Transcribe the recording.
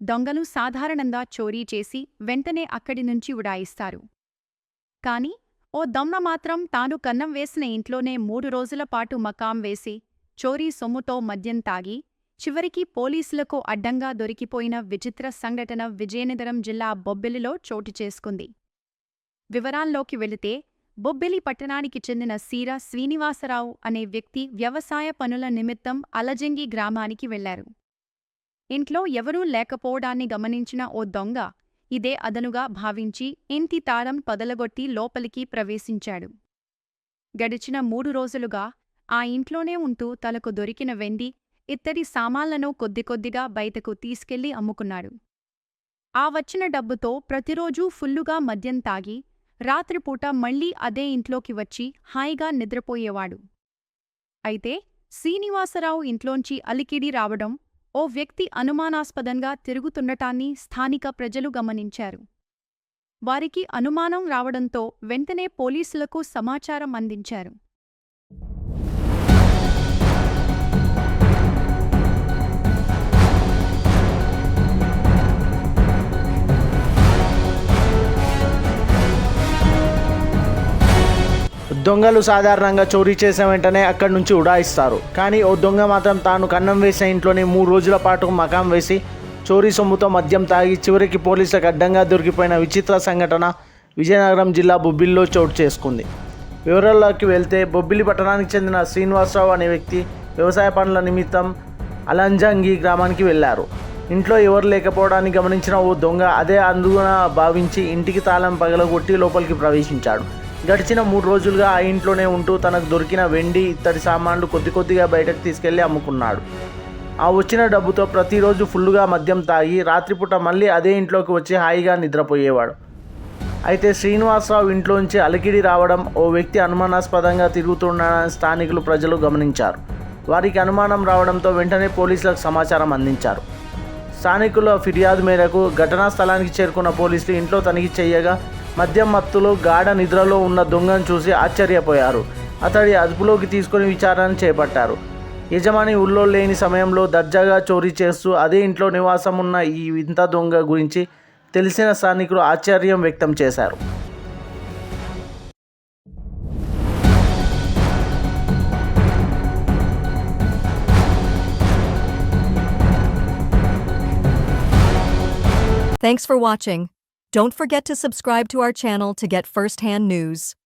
దొంగలు సాధారణంగా చోరీ చేసి వెంటనే అక్కడి నుంచి ఉడాయిస్తారు. కాని ఓ దొంగ మాత్రం తాను కన్నం వేసిన ఇంట్లోనే మూడు రోజుల పాటు మకాం వేసి చోరీ సొమ్ముతో మద్యం తాగి చివరికి పోలీసులకు అడ్డంగా దొరికిపోయిన విచిత్ర సంఘటన విజయనగరం జిల్లా బొబ్బిలిలో చోటు చేసుకుంది. వివరాల్లోకి వెళితే బొబ్బిలి పట్టణానికి చెందిన సీర శ్రీనివాసరావు అనే వ్యక్తి వ్యవసాయ పనుల నిమిత్తం అలజంగి గ్రామానికి వెళ్ళారు. ఇంట్లో ఎవరూ లేకపోవడాన్ని గమనించిన ఓ దొంగ ఇదే అదనుగా భావించి ఇంటి తారం పదలగొట్టి లోపలికి ప్రవేశించాడు. గడిచిన మూడు రోజులుగా ఆ ఇంట్లోనే ఉంటూ తలకు దొరికిన వెండి ఇత్తడి సామాన్లను కొద్ది కొద్దిగా బయటకు తీసుకెళ్ళి అమ్ముకున్నాడు. ఆ వచ్చిన డబ్బుతో ప్రతిరోజూ ఫుల్లుగా మద్యం తాగి రాత్రిపూట మళ్ళీ అదే ఇంట్లోకి వచ్చి హాయిగా నిద్రపోయేవాడు. అయితే శ్రీనివాసరావు ఇంట్లోంచి అలికిడి రావడం ఓ వ్యక్తి అనుమానాస్పదంగా తిరుగుతుండటాన్ని స్థానిక ప్రజలు గమనించారు. వారికి అనుమానం రావడంతో వెంటనే పోలీసులకు సమాచారం అందించారు. దొంగలు సాధారణంగా చోరీ చేసిన వెంటనే అక్కడి నుంచి ఉడాయిస్తారు. కానీ ఓ దొంగ మాత్రం తాను కన్నం వేసిన ఇంట్లోనే మూడు రోజుల పాటు మకాం వేసి చోరీ సొమ్ముతో మద్యం తాగి చివరికి పోలీసులకు అడ్డంగా దొరికిపోయిన విచిత్ర సంఘటన విజయనగరం జిల్లా బొబ్బిలిలో చోటు చేసుకుంది. వివరాల్లోకి వెళ్తే బొబ్బిలి పట్టణానికి చెందిన శ్రీనివాసరావు అనే వ్యక్తి వ్యవసాయ పనుల నిమిత్తం అలంజంగి గ్రామానికి వెళ్ళారు ఇంట్లో ఎవరు లేకపోవడాన్ని గమనించిన ఓ దొంగ అదే అందున భావించి ఇంటికి తాళం పగలగొట్టి లోపలికి ప్రవేశించాడు. గడిచిన మూడు రోజులుగా ఆ ఇంట్లోనే ఉంటూ తనకు దొరికిన వెండి ఇత్తడి సామాన్లు కొద్ది కొద్దిగా బయటకు తీసుకెళ్ళి అమ్ముకున్నాడు. ఆ వచ్చిన డబ్బుతో ప్రతిరోజు ఫుల్లుగా మద్యం తాగి రాత్రిపూట మళ్ళీ అదే ఇంట్లోకి వచ్చి హాయిగా నిద్రపోయేవాడు. అయితే శ్రీనివాసరావు ఇంట్లోంచి అలికిడి రావడం ఓ వ్యక్తి అనుమానాస్పదంగా తిరుగుతున్న స్థానికులు ప్రజలు గమనించారు. వారికి అనుమానం రావడంతో వెంటనే పోలీసులకు సమాచారం అందించారు. స్థానికుల ఫిర్యాదు మేరకు ఘటనా స్థలానికి చేరుకున్న పోలీసులు ఇంట్లో తనిఖీ చేయగా మద్యం మత్తులో గాఢ నిద్రలో ఉన్న దొంగను చూసి ఆశ్చర్యపోయారు. అతడి అదుపులోకి తీసుకొని విచారణ చేపట్టారు. యజమాని ఊళ్ళో లేని సమయంలో దర్జాగా చోరీ చేస్తూ అదే ఇంట్లో నివాసం ఉన్న ఈ వింత దొంగ గురించి తెలిసిన స్థానికులు ఆశ్చర్యం వ్యక్తం చేశారు. Thanks for watching. Don't forget to subscribe to our channel to get first-hand news.